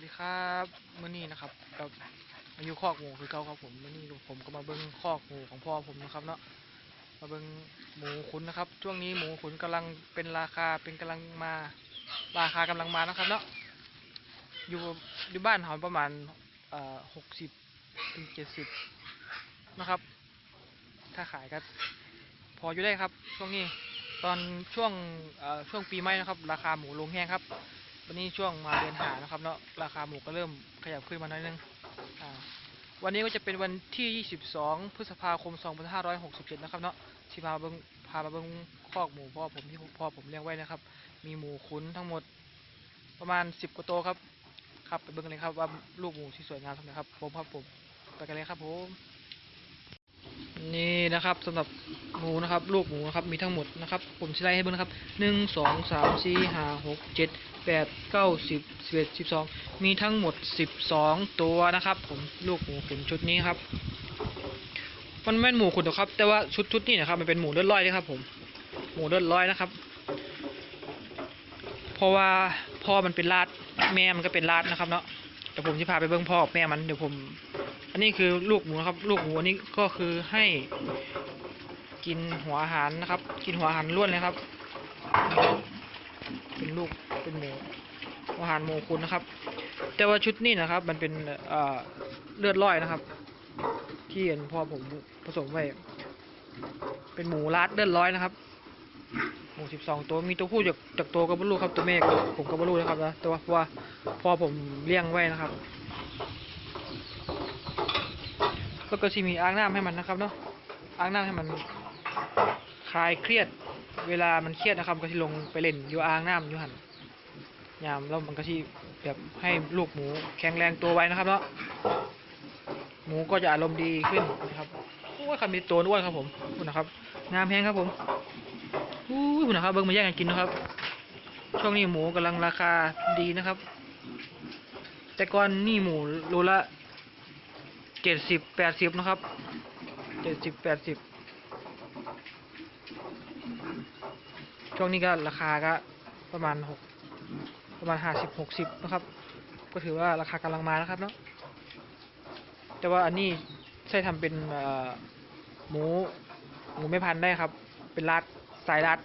วัสดีครับมื่อนี้นะครับกับอายุคอกหมูคือเก่าครับผมมื่อนี้ผมก็มาเบิ้งคอกหมูของพ่อผมนะครับเนาะมาเบิ้งหมูขุนนะครับ ช่วงนี้หมูขุนกำลังเป็นราคาเป็นกำลังมา ราคากำลังมานะครับเนาะอยู่อยู่บ้านเขาประมาณเอ่อหกสิบถึงเจ็ดสิบนะครับ ถ้าขายก็พออยู่ได้ครับ ช่วงนี้ตอนช่วงเอ่อช่วงปีใหม่นะครับ ราคาหมูลงแห้งครับ วันนี้ช่วงมาเดือนหานะครับเนาะราคาหมูก็เริ่มขยับขึ้นมาหน่อยนึงอ่าวันนี้ก็จะเป็นวันที่ 22 พฤษภาคม 2567 นะครับเนาะที่พาเบิงพามาเบิงคอกหมูพ่อผมที่พ่อผมเลี้ยงไว้นะครับ มีหมูขุนทั้งหมดประมาณ 10 กว่าตัวครับ ครับไปเบิ้งเลยครับว่าลูกหมูที่สวยงามทำไมครับ ผมครับผม ไปกันเลยครับผม นี่นะครับสำหรับหมูนะครับ ลูกหมูนะครับมีทั้งหมดนะครับ ผมจะไล่ให้เบิ้งนะครับหนึ่งสองสามสี่ห้าหกเจ็ดแปดเก้าสิบสิบเอ็ดสิบสองมีทั้งหมดสิบสองตัวนะครับ ผมลูกหมูขุนชุดนี้ครับมันไม่เป็นหมูขุนหรอกครับ แต่ว่าชุดชุดนี้นะครับมันเป็นหมูเลือดลอยนะครับ ผมหมูเลือดลอยนะครับ เพราะว่าพ่อมันเป็นลาดแม่มันก็เป็นลาดนะครับเนาะ เดี๋ยวผมจะพาไปเบิ้งพ่อแม่มันเดี๋ยวผม อันนี้คือลูกหมูครับ ลูกหมูอันนี้ก็คือให้กินหัวอาหารนะครับ กินหัวอาหารล้วนเลยครับ เป็นลูกเป็นหมูอาหารหมูคุณนะครับ แต่ว่าชุดนี้นะครับ มันเป็นเอ่อเลือดร้อยนะครับ ที่เห็นพ่อผมผสมไว้ เป็นหมูรัดเลือดร้อยนะครับ มูสิบสองตัวมีตัวผู้จากจากตัวกับบลูครับตัวแม่ก็ผมกับบลูนะครับนะแต่ว่าเพราะว่าพอผมเลี้ยงไว้นะครับ แล้วก็สิมีอ่างน้ำให้มันนะครับเนาะอ่างน้ำให้มันคลายเครียด เวลามันเครียดนะครับ ก็ที่ลงไปเล่นอยู่อ่างน้ำอยู่หันยามแล้วมันก็ที่แบบให้ลูกหมูแข็งแรงตัวไว้นะครับเนาะหมูก็จะอารมณ์ดีขึ้นนะครับโอ้ยคำนี้ตัวอ้วนครับผมคุณนะครับงามแพงครับผม อู้ยคุณนะครับเบิ้งมาแย่งกันกินนะครับ ช่วงนี้หมูกำลังราคาดีนะครับ แต่ก่อนนี่หมูโลละเจ็ดสิบแปดสิบนะครับเจ็ดสิบแปดสิบช่วงนี้ก็ราคาก็ประมาณหกประมาณห้าสิบหกสิบนะครับ ก็ถือว่าราคากำลังมานะครับเนาะแต่ว่าอันนี้ใช้ทำเป็นหมูหมูไม่พันได้ครับ เป็นรัด สายรัด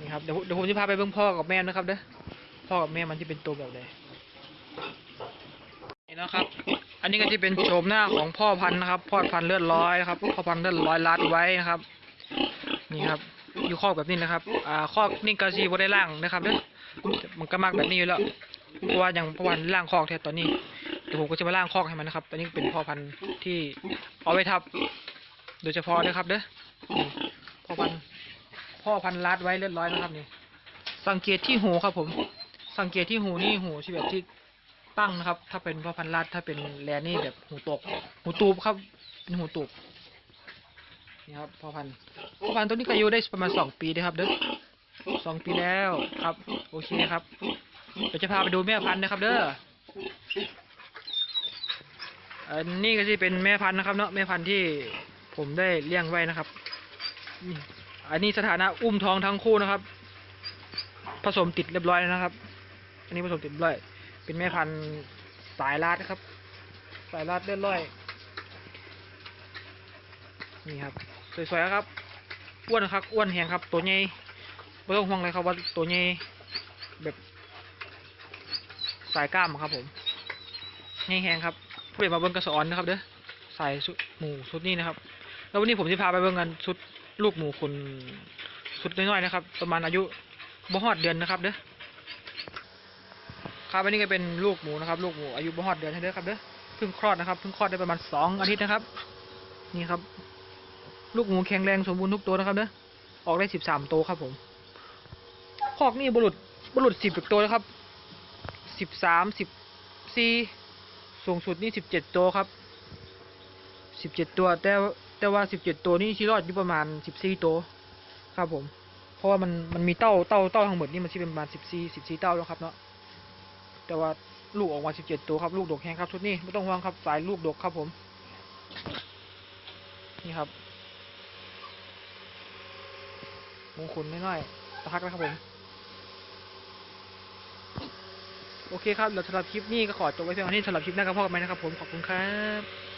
นี่ครับเดี๋ยวเดี๋ยวผมจะพาไปเบิ่งพ่อกับแม่นะครับเด้อพ่อกับแม่มันที่เป็นตัวแบบไหนนี่นะครับ อันนี้ก็จะเป็นโฉมหน้าของพ่อพันธุ์นะครับ พ่อพันธุ์เลือดร้อยนะครับพ่อพันธุ์เลือดร้อยรัดไว้นะครับ นี่ครับ อยู่คอกแบบนี้นะครับ อ่าคอกนี่กาซีบได้ล่างนะครับเด้อมันก็มักแบบนี้อยู่แล้วเพราะว่าอย่างพราะว่าล่างคอกแท้ตอนนี้เดี๋ยวผมก็จะมาล่างคอกให้มันนะครับ ตอนนี้เป็นพ่อพันธุ์ที่เอาไว้ทับ โดยเฉพาะนะครับเด้อ พ่อพันธุ์พ่อพันธุ์รัดไว้เรียบร้อยนะครับนี่ สังเกตที่หูครับผม สังเกตที่หูนี่หูที่แบบที่ตั้งนะครับ ถ้าเป็นพ่อพันธุ์รัดถ้าเป็นแลนี่แบบหูตก หูตูบครับเป็นหูตูบนี่ครับพ่อพันธุ์พ่อพันธุ์ตัวนี้ก็อายุได้ประมาณสองปีนะครับเด้อสองปีแล้วครับ โอเคครับเดี๋ยวจะพาไปดูแม่พันธุ์นะครับ เด้ออันนี้ก็จะเป็นแม่พันธุ์นะครับ เนาะแม่พันธุ์ที่ผมได้เลี้ยงไว้นะครับ อันนี้สถานะอุ้มท้องทั้งคู่นะครับ ผสมติดเรียบร้อยแล้วนะครับ อันนี้ผสมติดเรียบร้อย เป็นแม่พันธุ์สายลาดนะครับ สายลาดเลือดร้อย นี่ครับ สวยๆครับ อ้วนครับ อ้วนแหงครับ ตัวใหญ่ไม่ต้องห่วงเลยครับว่าตัวใหญ่แบบ สายกล้ามครับ ผมใหญ่แหงครับผู้ใดมาเบิ้งกระสอนนะครับเด้อใส่หมูชุดนี้นะครับ แล้ววันนี้ผมจะพาไปเบิ้งกันชุด ลูกหมูคุณชุดน้อยๆนะครับ ประมาณอายุบ่ฮอดเดือนนะครับเด้อครับอันนี้ก็เป็นลูกหมูนะครับ ลูกหมูอายุบ่ฮอดเดือนให้เด้อครับเด้อเพิ่งคลอดนะครับเพิ่งคลอดได้ประมาณสองอาทิตย์นะครับ นี่ครับ ลูกหมูแข็งแรงสมบูรณ์ทุกตัวนะครับเนอออกได้สิบสามตัวครับผมคอกนี่บรุษบรุษสิบตัวนะครับสิบสามสิบสี่สูงสุดนี่สิบเจ็ดตัวครับสิบเจ็ดตัวแต่ แต่ว่าสิบเจ็ดตัวนี่ที่รอดอยู่ประมาณสิบสี่ตัวครับผม เพราะว่ามันมันมีเต้าเต้าเต้าทั้งหมดนี่มันที่เป็นประมาณสิบสี่สิบสี่เต้าแล้วครับเนาะแต่ว่าลูกออกมาสิบเจ็ดตัวครับ ลูกดกแห้งครับชุดนี้ไม่ต้องห่วงครับสายลูกดกครับผม นี่ครับมงคุณน้อยๆสักพักนะครับผม โอเคครับแล้วสำหรับคลิปนี้ก็ขอจบไว้เพียงเท่านี้สำหรับคลิปหน้ากับพ่อกันไหมนะครับผมขอบคุณครับ